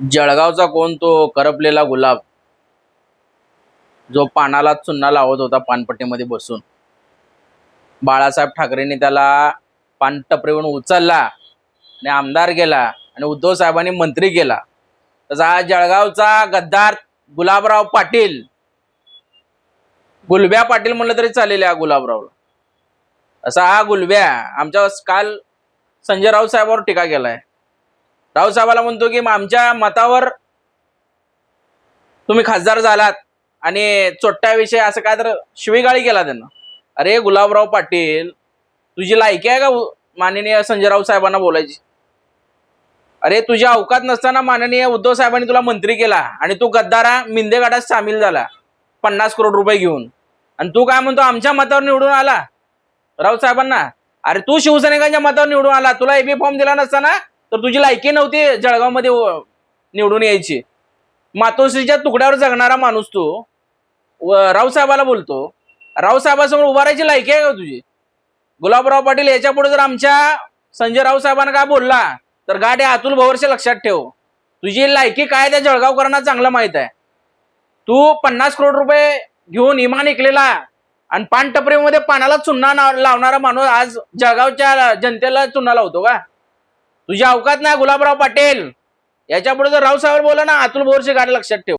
जळगावचा कोण तो करपलेला गुलाब जो पानाला चुन्ना लावत होता पानपट्टीमध्ये बसून. बाळासाहेब ठाकरेंनी त्याला पान टपरीवरून उचलला आणि आमदार गेला आणि उद्धव साहेबांनी मंत्री केला. तसा हा जळगावचा गद्दार गुलाबराव पाटील. गुलब्या पाटील म्हणलं तरी चालेल या गुलाबरावला. असा हा गुलब्या आमच्या काल संजय राऊत साहेबांवर टीका केलाय. रावसाहेबाला म्हणतो की आमच्या मतावर तुम्ही खासदार झालात आणि चोट्ट्याविषयी असं काय तर शिवीगाळी केला त्यांना. अरे गुलाबराव पाटील तुझी लायकी आहे का माननीय संजय साहेबांना बोलायची? अरे तुझ्या अवकात नसताना माननीय उद्धव साहेबांनी तुला मंत्री केला आणि तू गद्दारा मिंदे गटात सामील झाला पन्नास करोड रुपये घेऊन. आणि तू काय म्हणतो आमच्या मतावर निवडून आला? राऊत साहेबांना अरे तू शिवसैनिकांच्या मतावर निवडून आला तुला एबी फॉर्म दिला नसताना तर तुझी लायकी नव्हती जळगावमध्ये निवडून यायची. मातोश्रीच्या तुकड्यावर जगणारा माणूस तू. रावसाहेबाला बोलतो. रावसाहेबासमोर उभारायची लायकी आहे का तुझी? गुलाबराव पाटील याच्यापुढे जर आमच्या संजय रावसाहेबांना काय बोलला तर गाडी अतुल भवर्ष लक्षात ठेव. तुझी लायकी काय त्या जळगावकरांना चांगलं माहीत आहे. तू पन्नास करोड रुपये घेऊन इमान ऐकलेला आणि पान टपरीमध्ये पानाला चुन्ना लावणारा माणूस आज जळगावच्या जनतेला चुन्ना लावतो का? तुझ्या अवकात नाही गुलाबराव पाटील. याच्यापुढे जर रावसाहेब साहेब बोला ना अतुल बोरसे गाडी लक्षात ठेव.